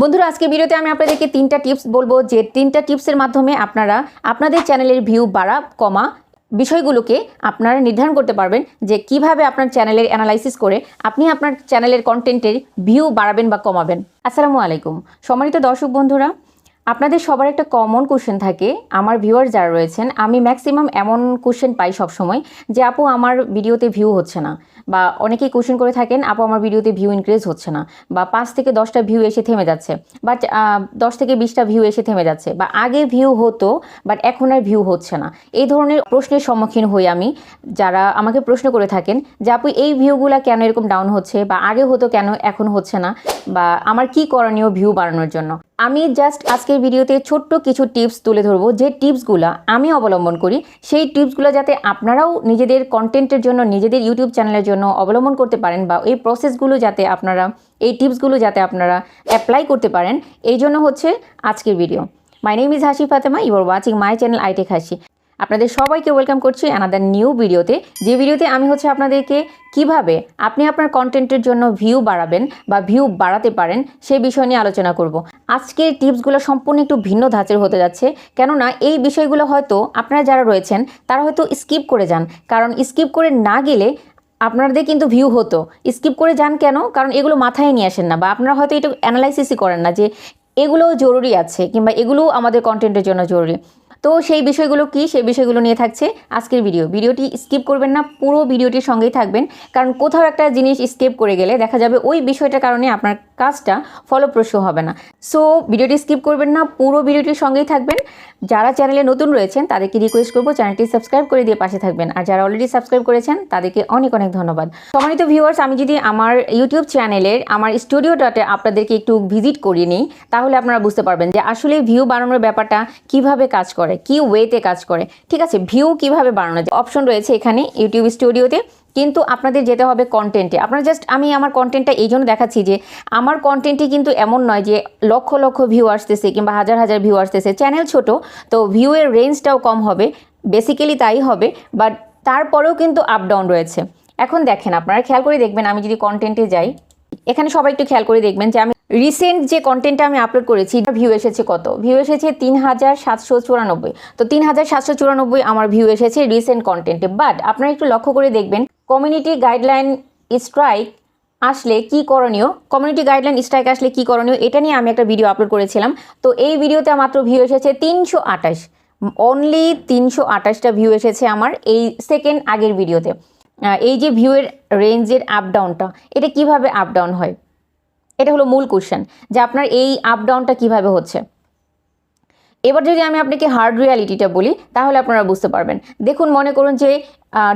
বন্ধুরা আজকে ভিডিওতে আমি আপনাদেরকে তিনটা টিপস বলব যে তিনটা টিপসের মাধ্যমে আপনারা আপনাদের চ্যানেলের ভিউ বাড়া, কমা বিষয়গুলোকে আপনারা নির্ধারণ করতে পারবেন যে কীভাবে আপনার চ্যানেলের অ্যানালাইসিস করে আপনি আপনার চ্যানেলের কন্টেন্টের ভিউ বাড়াবেন বা কমাবেন। আসসালামু আলাইকুম। সম্মানিত দর্শক বন্ধুরা আপনাদের সবার একটা কমন কোশ্চেন থাকে। আমার ভিউয়ার যারা রয়েছেন, আমি ম্যাক্সিমাম এমন কোশ্চেন পাই সবসময় যে, আপু, আমার ভিডিওতে ভিউ হচ্ছে না। বা অনেকেই কোশ্চেন করে থাকেন, আপু, আমার ভিডিওতে ভিউ ইনক্রিজ হচ্ছে না। বা পাঁচ থেকে দশটা ভিউ এসে থেমে যাচ্ছে। বাট দশ থেকে বিশটা ভিউ এসে থেমে যাচ্ছে। বা আগে ভিউ হতো বাট এখন আর ভিউ হচ্ছে না। এই ধরনের প্রশ্নের সম্মুখীন হই আমি। যারা আমাকে প্রশ্ন করে থাকেন যে, আপু, এই ভিউগুলা কেন এরকম ডাউন হচ্ছে? বা আগে হতো কেন, এখন হচ্ছে না? বা, আমার কি করণীয় ভিউ বাড়ানোর জন্য? আমি জাস্ট আজকের ভিডিওতে ছোট্ট কিছু টিপস তুলে ধরবো। যে টিপসগুলো আমি অবলম্বন করি, সেই টিপসগুলো যাতে আপনারাও নিজেদের কন্টেন্টের জন্য, নিজেদের ইউটিউব চ্যানেলের জন্য অবলম্বন করতে পারেন বা এই প্রসেসগুলো যাতে আপনারা, এই টিপসগুলো যাতে আপনারা অ্যাপ্লাই করতে পারেন, এই জন্য হচ্ছে আজকের video my name is Hasi Fatema you are watching my channel iTech Hasi আপনাদের সবাইকে ওয়েলকাম করছি অ্যানাদার নিউ ভিডিওতে যে ভিডিওতে আমি হচ্ছে আপনাদেরকে কীভাবে আপনি আপনার কন্টেন্টের জন্য ভিউ বাড়াবেন বা ভিউ বাড়াতে পারেন সেই বিষয় নিয়ে আলোচনা করব। আজকের টিপসগুলো সম্পূর্ণ একটু ভিন্ন ধাঁচের হতে যাচ্ছে। কেননা এই বিষয়গুলো হয়তো আপনারা যারা রয়েছেন, তারা হয়তো স্কিপ করে যান। কারণ স্কিপ করে না গেলে আপনাদের কিন্তু ভিউ হতো। স্কিপ করে যান কেন? কারণ এগুলো মাথায় নিয়ে আসেন না বা আপনারা হয়তো এটা অ্যানালাইসিসই করেন না যে এগুলোও জরুরি আছে কিংবা এগুলোও আমাদের কন্টেন্টের জন্য জরুরি। তো সেই বিষয়গুলো কি, সেই বিষয়গুলো নিয়ে থাকছে আজকের ভিডিও। ভিডিওটি স্কিপ করবেন না, পুরো ভিডিওটির সঙ্গেই থাকবেন। কারণ কোথাও একটা জিনিস স্কিপ করে গেলে দেখা যাবে ওই বিষয়টার কারণে আপনার কাজটা ফলপ্রসূ হবে না। সো ভিডিওটি স্কিপ করবেন না, পুরো ভিডিওটির সঙ্গেই থাকবেন। যারা চ্যানেলে নতুন রয়েছেন, তাদেরকে রিকোয়েস্ট করব চ্যানেলটি সাবস্ক্রাইব করে দিয়ে পাশে থাকবেন। আর যারা অলরেডি সাবস্ক্রাইব করেছেন, তাদেরকে অনেক অনেক ধন্যবাদ। সম্মানিত ভিউয়ার্স আমি যদি আমার ইউটিউব চ্যানেলের আমার স্টুডিওটাতে আপনাদেরকে একটু ভিজিট করিয়ে নিই, তাহলে আপনারা বুঝতে পারবেন যে আসলে ভিউ বাড়ানোর ব্যাপারটা কীভাবে কাজ করে, কি ওয়েতে কাজ করে। ঠিক আছে ভিউ কীভাবে বাড়ানো যায়? অপশন রয়েছে এখানে ইউটিউব স্টুডিওতে কিন্তু আপনাদের যেতে হবে কন্টেন্টে আপনার জাস্ট আমি আমার কন্টেন্টটা এই জন্য দেখাচ্ছি যে, আমার কন্টেন্টই কিন্তু এমন নয় যে, লক্ষ লক্ষ ভিউ আসতেছে কিংবা হাজার হাজার ভিউ আসতেছে। চ্যানেল ছোট, তো ভিউয়ের রেঞ্জটাও কম হবে। বেসিক্যালি তাই হবে বাট তারপরেও কিন্তু আপ ডাউন রয়েছে। এখন দেখেন, আপনারা খেয়াল করে দেখবেন, আমি যদি কন্টেন্টে যাই, এখানে সবাই একটু খেয়াল করে দেখবেন যে, আমি রিসেন্ট যে কন্টেন্টটা আমি আপলোড করেছি ভিউ এসেছে কত? ভিউ এসেছে তিন হাজার সাতশো চুরানব্বই। তো তিন হাজার সাতশো চুরানব্বই আমার ভিউ এসেছে রিসেন্ট কন্টেন্টে বাট আপনারা একটু লক্ষ্য করে দেখবেন কমিউনিটি গাইডলাইন স্ট্রাইক আসলে কি করণীয়? কমিউনিটি গাইডলাইন স্ট্রাইক আসলে কি করণীয়? এটা নিয়ে আমি একটা ভিডিও আপলোড করেছিলাম। তো এই ভিডিওতে মাত্র ভিউ এসেছে তিনশো আঠাশ। অনলি তিনশো আঠাশটা ভিউ এসেছে আমার এই সেকেন্ড আগের ভিডিওতে এই যে ভিউয়ের রেঞ্জের আপ ডাউনটা এটা কীভাবে আপ ডাউন হয়? এটা হলো মূল কোশ্চেন যে আপনার এই আপ ডাউনটা কীভাবে হচ্ছে? এবার যদি আমি আপনাকে হার্ড রিয়ালিটিটা বলি, তাহলে আপনারা বুঝতে পারবেন। দেখুন, মনে করুন যে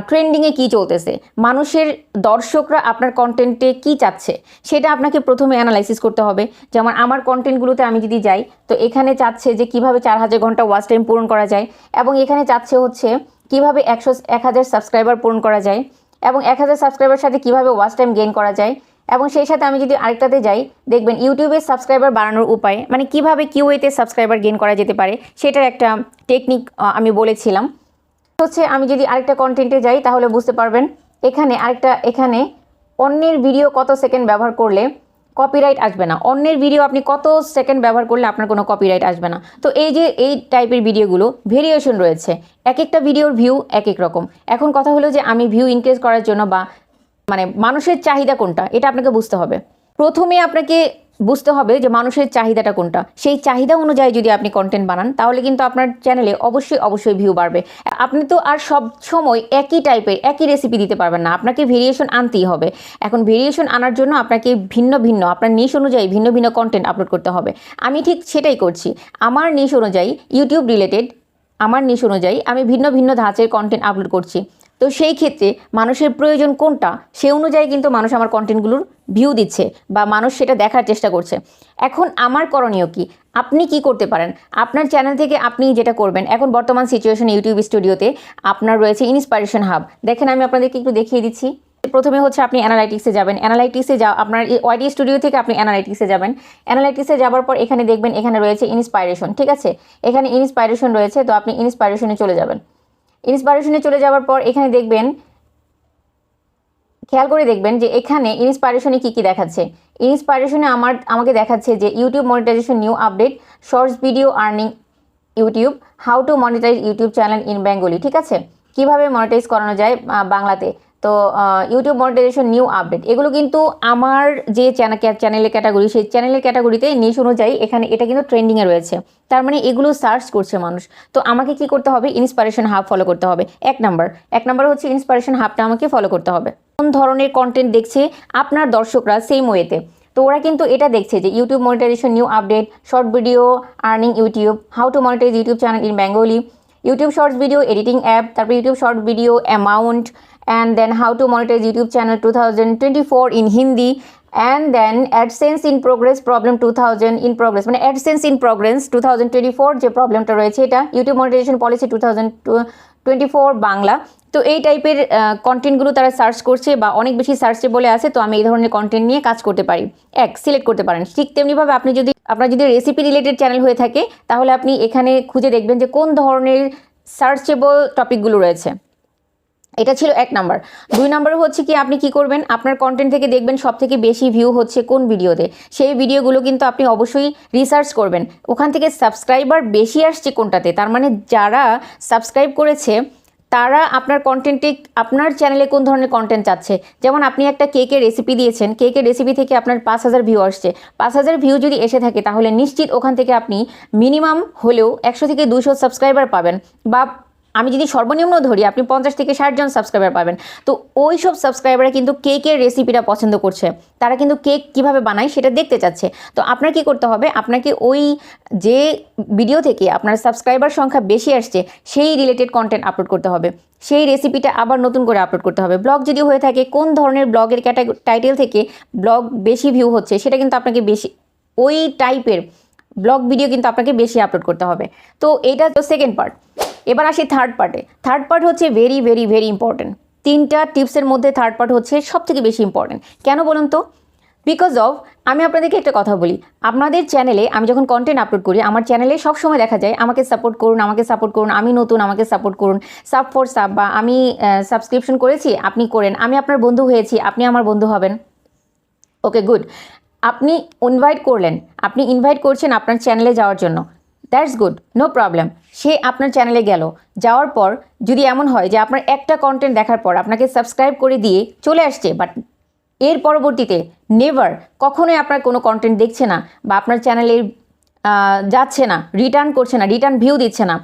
ট্রেন্ডিংয়ে কি চলতেছে? মানুষের দর্শকরা আপনার কন্টেন্টে কি চাচ্ছে? সেটা আপনাকে প্রথমে অ্যানালাইসিস করতে হবে। যেমন, আমার কন্টেন্টগুলোতে আমি যদি যাই, তো এখানে চাচ্ছে যে, কীভাবে চার হাজার ঘণ্টা ওয়াচ টাইম পূরণ করা যায় এবং এখানে চাচ্ছে হচ্ছে, কীভাবে একশো, এক হাজার সাবস্ক্রাইবার পূরণ করা যায় এবং এক হাজার সাবস্ক্রাইবার সাথে কীভাবে ওয়াচ টাইম গেইন করা যায়। এবং সেই সাথে আমি যদি আরেকটাতে যাই, দেখবেন ইউটিউবে সাবস্ক্রাইবার বাড়ানোর উপায় মানে কীভাবে কিউএতে সাবস্ক্রাইবার গেইন করা যেতে পারে, সেটার একটা টেকনিক আমি বলেছিলাম। হচ্ছে আমি যদি আরেকটা কন্টেন্টে যাই, তাহলে বুঝতে পারবেন, এখানে আরেকটা, এখানে অন্যের ভিডিও কত সেকেন্ড ব্যবহার করলে কপিরাইট আসবে না। অন্যের ভিডিও আপনি কত সেকেন্ড ব্যবহার করলে আপনার কোনো কপিরাইট আসবে না। তো এই যে, এই টাইপের ভিডিওগুলো ভেরিয়েশন রয়েছে। এক একটা ভিডিওর ভিউ এক এক রকম। এখন কথা হলো যে, আমি ভিউ ইনক্রিজ করার জন্য বা মানে মানুষের চাহিদা কোনটা? এটা আপনাকে বুঝতে হবে। প্রথমে আপনাকে বুঝতে হবে যে মানুষের চাহিদাটা কোনটা। সেই চাহিদা অনুযায়ী যদি আপনি কন্টেন্ট বানান, তাহলে কিন্তু আপনার চ্যানেলে অবশ্যই অবশ্যই ভিউ বাড়বে। আপনি তো আর সব সময় একই টাইপের একই রেসিপি দিতে পারবেন না। আপনাকে ভেরিয়েশন আনতেই হবে। এখন ভেরিয়েশন আনার জন্য আপনাকে ভিন্ন ভিন্ন, আপনার নিশ অনুযায়ী ভিন্ন ভিন্ন কন্টেন্ট আপলোড করতে হবে। আমি ঠিক সেটাই করছি। আমার নিশ অনুযায়ী ইউটিউব রিলেটেড আমার নিশ অনুযায়ী আমি ভিন্ন ভিন্ন ধাঁচের কন্টেন্ট আপলোড করছি। তো সেই ক্ষেত্রে মানুষের প্রয়োজন কোনটা, সে অনুযায়ী কিন্তু মানুষ আমার কন্টেন্টগুলোর ভিউ দিচ্ছে বা মানুষ সেটা দেখার চেষ্টা করছে। এখন আমার করণীয় কি? আপনি কি করতে পারেন? আপনার চ্যানেল থেকে আপনি যেটা করবেন, এখন বর্তমান সিচুয়েশন ইউটিউব স্টুডিওতে আপনার রয়েছে ইন্সপাইরেশন হাব দেখেন আমি আপনাদেরকে একটু দেখিয়ে দিচ্ছি। প্রথমে হচ্ছে আপনি অ্যানালাইটিক্সে যাবেন। অ্যানালাইটিক্সে যা আপনার ওয়াইডি স্টুডিও থেকে আপনি অ্যানালাইটিক্সে যাবেন। অ্যানালাইটিক্সে যাওয়ার পর এখানে দেখবেন এখানে রয়েছে ইন্সপাইরেশন ঠিক আছে? এখানে ইন্সপাইরেশন রয়েছে, তো আপনি ইন্সপাইরেশনে চলে যাবেন। ইন্সপাইরেশনে চলে যাওয়ার পর এখানে দেখবেন, খেয়াল করে দেখবেন যে এখানে ইন্সপাইরেশনে কি কি দেখাচ্ছে। ইন্সপাইরেশনে আমার, আমাকে দেখাচ্ছে যে YouTube monetization new update shorts video earning YouTube how to monetize YouTube channel in Bengali ঠিক আছে? কীভাবে মনিটাইজ করানো যায় বাংলাতে? তো ইউটিউব মনিটাইজেশন নিউ আপডেট এগুলো কিন্তু আমার যে চ্যানেল চ্যানেলের ক্যাটাগরি সেই চ্যানেলের ক্যাটাগরিতে নিশ অনুযায়ী এখানে এটা কিন্তু ট্রেন্ডিংয়ে রয়েছে। তার মানে এগুলো সার্চ করছে মানুষ। তো আমাকে কি করতে হবে? ইন্সপাইরেশন হাব ফলো করতে হবে। এক নাম্বার এক নাম্বার হচ্ছে ইন্সপাইরেশন হাবটা আমাকে ফলো করতে হবে। কোন ধরনের কন্টেন্ট দেখছে আপনার দর্শকরা সেম ওয়েতে তো ওরা কিন্তু এটা দেখছে যে YouTube monetization new update short video earning YouTube how to monetize YouTube channel in Bengali YouTube shorts video editing app তারপর YouTube short video amount monetize YouTube channel two thousand twenty four in Hindi and then AdSense in progress problem two thousand in progress মানে two thousand twenty four যে প্রবলেমটা রয়েছে, এটা YouTube monetization policy two thousand twenty four Bangla. তো এই টাইপের কন্টেন্টগুলো তারা সার্চ করছে বা অনেক বেশি সার্চে বলে আছে, তো আমি এই ধরনের কন্টেন্ট নিয়ে কাজ করতে পারি। এক সিলেক্ট করতে পারেন। ঠিক তেমনিভাবে আপনি যদি, আপনার যদি রেসিপি রিলেটেড চ্যানেল হয়ে থাকে, তাহলে আপনি এখানে খুঁজে দেখবেন যে কোন ধরনের সার্চেবল টপিকগুলো রয়েছে। এটা ছিল এক নাম্বার। দুই নাম্বার হচ্ছে কি, আপনি কি করবেন? আপনার কন্টেন্ট থেকে দেখবেন সব থেকে বেশি ভিউ হচ্ছে কোন ভিডিওতে। সেই ভিডিওগুলো কিন্তু আপনি অবশ্যই রিসার্চ করবেন। ওখান থেকে সাবস্ক্রাইবার বেশি আসছে কোনটাতে? তার মানে যারা সাবস্ক্রাইব করেছে, তারা আপনার কন্টেন্টে আপনার চ্যানেলে কোন ধরনের কন্টেন্ট চাচ্ছে? যেমন আপনি একটা কেকের রেসিপি দিয়েছেন কেকের রেসিপি থেকে আপনার পাঁচ হাজার ভিউ আসছে। পাঁচ হাজার ভিউ যদি এসে থাকে, তাহলে নিশ্চিত ওখান থেকে আপনি মিনিমাম হলেও একশো থেকে দুশো সাবস্ক্রাইবার পাবেন বা আমি যদি সর্বনিম্ন ধরি, আপনি পঞ্চাশ থেকে ষাট জন সাবস্ক্রাইবার পাবেন। তো ওই সব সাবস্ক্রাইবাররা কিন্তু কেকের রেসিপিটা পছন্দ করছে, তারা কিন্তু কেক কীভাবে বানায় সেটা দেখতে চাচ্ছে। তো আপনার কি করতে হবে, আপনাকে ওই যে ভিডিও থেকে আপনার সাবস্ক্রাইবার সংখ্যা বেশি আসছে, সেই রিলেটেড কন্টেন্ট আপলোড করতে হবে। সেই রেসিপিটা আবার নতুন করে আপলোড করতে হবে। ব্লগ যদি হয়ে থাকে, কোন ধরনের ব্লগের ক্যাটাগরি টাইটেল থেকে ব্লগ বেশি ভিউ হচ্ছে, সেটা কিন্তু আপনাকে বেশি, ওই টাইপের ব্লগ ভিডিও কিন্তু আপনাকে বেশি আপলোড করতে হবে। তো এইটা তো সেকেন্ড পার্ট এবার আসি থার্ড পার্টে থার্ড পার্ট হচ্ছে ভেরি ভেরি ভেরি ইম্পর্টেন্ট তিনটা টিপসের মধ্যে থার্ড পার্ট হচ্ছে সব থেকে বেশি ইম্পর্টেন্ট কেন বলুন তো? বিকজ অফ আমি আপনাদেরকে একটা কথা বলি। আপনাদের চ্যানেলে আমি যখন কন্টেন্ট আপলোড করি, আমার চ্যানেলে সবসময় দেখা যায়, আমাকে সাপোর্ট করুন, আমাকে সাপোর্ট করুন, আমি নতুন, আমাকে সাপোর্ট করুন। সাব ফর সাব বা আমি সাবস্ক্রিপশন করেছি, আপনি করেন। আমি আপনার বন্ধু হয়েছি, আপনি আমার বন্ধু হবেন। ওকে গুড আপনি ইনভাইট করলেন। আপনি ইনভাইট করছেন আপনার চ্যানেলে যাওয়ার জন্য। That's good, no problem. সে আপনার চ্যানেলে গেল, যাওয়ার পর যদি এমন হয় যে আপনার একটা কন্টেন্ট দেখার পর আপনাকে সাবস্ক্রাইব করে দিয়ে চলে আসছে বাট এর পরবর্তীতে নেভার কখনোই আপনার কোনো কন্টেন্ট দেখছে না বা আপনার চ্যানেলে যাচ্ছে না রিটার্ন করছে না রিটার্ন ভিউ দিচ্ছে না,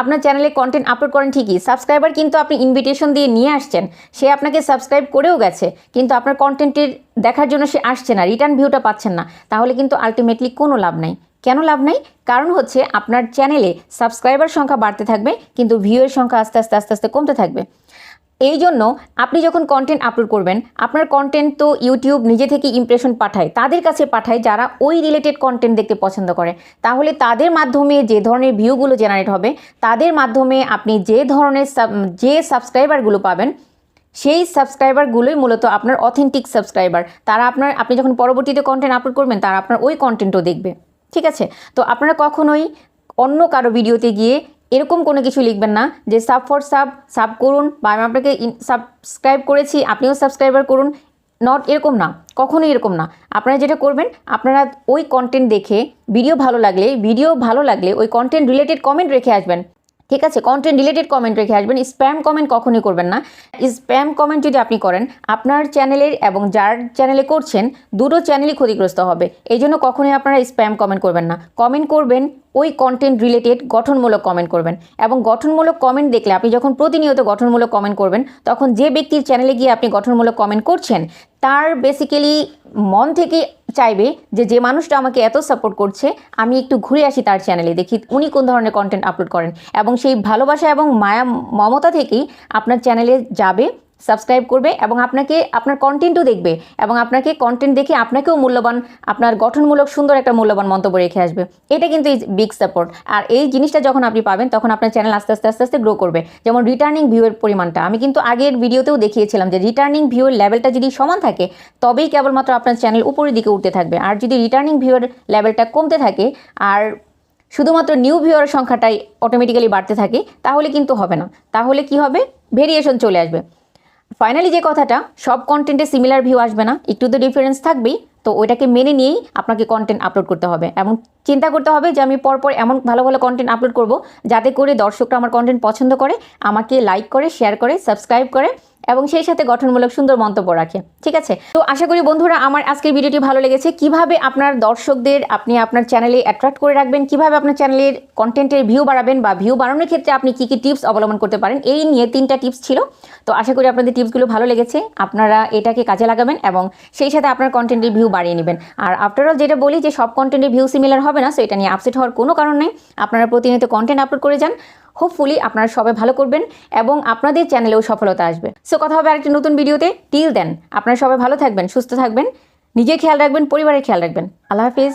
আপনার চ্যানেলে কন্টেন্ট আপলোড করেন ঠিকই সাবস্ক্রাইবার কিন্তু আপনি ইনভিটেশন দিয়ে নিয়ে আসছেন, সে আপনাকে সাবস্ক্রাইব করেও গেছে, কিন্তু আপনার কন্টেন্টের দেখার জন্য সে আসছে না রিটার্ন ভিউটা পাচ্ছেন না, তাহলে কিন্তু আলটিমেটলি কোনো লাভ নাই। কেন লাভ নাই? কারণ হচ্ছে আপনার চ্যানেলে সাবস্ক্রাইবার সংখ্যা বাড়তে থাকবে, কিন্তু ভিউয়ের সংখ্যা আস্তে আস্তে আস্তে আস্তে কমতে থাকবে। এই জন্য আপনি যখন কন্টেন্ট আপলোড করবেন, আপনার কন্টেন্ট তো ইউটিউব নিজে থেকে ইমপ্রেশন পাঠায়, তাদের কাছে পাঠায় যারা ওই রিলেটেড কন্টেন্ট দেখতে পছন্দ করে। তাহলে তাদের মাধ্যমে যে ধরনের ভিউগুলো জেনারেট হবে, তাদের মাধ্যমে আপনি যে ধরনের যে সাবস্ক্রাইবারগুলো পাবেন, সেই সাবস্ক্রাইবারগুলোই মূলত আপনার অথেন্টিক সাবস্ক্রাইবার তারা আপনার, আপনি যখন পরবর্তীতে কন্টেন্ট আপলোড করবেন, তারা আপনার ওই কন্টেন্টও দেখবে। ঠিক আছে? তো আপনারা কখনোই অন্য কারও ভিডিওতে গিয়ে এরকম কোনো কিছু লিখবেন না যে সাব ফর সাব সাব করুন বা আমি আপনাকে সাবস্ক্রাইব করেছি, আপনিও সাবস্ক্রাইবার করুন। নট এরকম না, কখনোই এরকম না। আপনারা যেটা করবেন, আপনারা ওই কন্টেন্ট দেখে ভিডিও ভালো লাগলে ভিডিও ভালো লাগলে ওই কন্টেন্ট রিলেটেড কমেন্ট রেখে আসবেন। ঠিক আছে? কন্টেন্ট রিলেটেড কমেন্ট রেখে আসবেন। স্প্যাম কমেন্ট কখনোই করবেন না। স্প্যাম কমেন্ট যদি আপনি করেন, আপনার চ্যানেলের এবং যার চ্যানেলে করছেন, দুটো চ্যানেলই ক্ষতিগ্রস্ত হবে। এই জন্য কখনোই আপনারা স্প্যাম কমেন্ট করবেন না। কমেন্ট করবেন, ওই কন্টেন্ট রিলেটেড গঠনমূলক কমেন্ট করবেন। এবং গঠনমূলক কমেন্ট দেখলে আপনি যখন প্রতিনিয়ত গঠনমূলক কমেন্ট করবেন, তখন যে ব্যক্তির চ্যানেলে গিয়ে আপনি গঠনমূলক কমেন্ট করছেন, তার বেসিক্যালি মন থেকে চাইবে যে যে মানুষটা আমাকে এত সাপোর্ট করছে, আমি একটু ঘুরে আসি তার চ্যানেলে দেখি উনি কোন ধরনের কন্টেন্ট আপলোড করেন। এবং সেই ভালোবাসা এবং মায়া মমতা থেকেই আপনার চ্যানেলে যাবে। সাবস্ক্রাইব করবে এবং আপনাকে, আপনার কন্টেন্টও দেখবে এবং আপনাকে কন্টেন্ট দেখে আপনাকেও মূল্যবান, আপনার গঠনমূলক সুন্দর একটা মূল্যবান মন্তব্য রেখে আসবে। এটা কিন্তু বিগ সাপোর্ট আর এই জিনিসটা যখন আপনি পাবেন, তখন আপনার চ্যানেল আস্তে আস্তে আস্তে আস্তে গ্রো করবে। যেমন রিটার্নিং ভিউয়ের পরিমাণটা। আমি কিন্তু আগের ভিডিওতেও দেখিয়েছিলাম যে রিটার্নিং ভিউয়ের লেভেলটা যদি সমান থাকে, তবেই কেবলমাত্র আপনার চ্যানেল উপরের দিকে উঠতে থাকবে। আর যদি রিটার্নিং ভিউয়ের লেভেলটা কমতে থাকে, আর শুধুমাত্র নিউ ভিউয়ার সংখ্যাটাই অটোমেটিক্যালি বাড়তে থাকে, তাহলে কিন্তু হবে না। তাহলে কি হবে? ভেরিয়েশন চলে আসবে। ফাইনালি যে কথাটা, সব কন্টেন্টে সিমিলার ভিউ আসবে না। একটু তো ডিফারেন্স থাকবেই। তো ওইটাকে মেনে নিয়েই আপনাকে কন্টেন্ট আপলোড করতে হবে। এবং চিন্তা করতে হবে যে, আমি পরপর এমন ভালো ভালো কন্টেন্ট আপলোড করব, যাতে করে দর্শকরা আমার কন্টেন্ট পছন্দ করে, আমাকে লাইক করে শেয়ার করে সাবস্ক্রাইব করে এবং সেই সাথে গঠনমূলক সুন্দর মন্তব্য রাখে। ঠিক আছে? তো আশা করি বন্ধুরা আমার আজকের ভিডিওটি ভালো লেগেছে। কীভাবে আপনার দর্শকদের আপনি আপনার চ্যানেলে অ্যাট্রাক্ট করে রাখবেন, কীভাবে আপনার চ্যানেলের কন্টেন্টের ভিউ বাড়াবেন বা ভিউ বাড়ানোর ক্ষেত্রে আপনি কী কী টিপস অবলম্বন করতে পারেন, এই নিয়ে তিনটা টিপস ছিল। তো আশা করি আপনাদের টিপসগুলো ভালো লেগেছে, আপনারা এটাকে কাজে লাগাবেন এবং সেই সাথে আপনার কন্টেন্টের ভিউ বাড়িয়ে নেবেন। আর আফটারঅল যেটা বলি যে সব কন্টেন্টের ভিউ সিমিলার হবে না সো এটা নিয়ে আপসেট হওয়ার কোনো কারণ নেই। আপনারা প্রতিনিয়ত কন্টেন্ট আপলোড করে যান। হোপফুলি আপনারা সবাই ভালো করবেন এবং আপনাদের চ্যানেলেও সফলতা আসবে। সো কথা হবে আরেকটি নতুন ভিডিওতে টিল দেন আপনারা সবাই ভালো থাকবেন, সুস্থ থাকবেন নিজে খেয়াল রাখবেন, পরিবারের খেয়াল রাখবেন। আল্লাহ হাফিজ।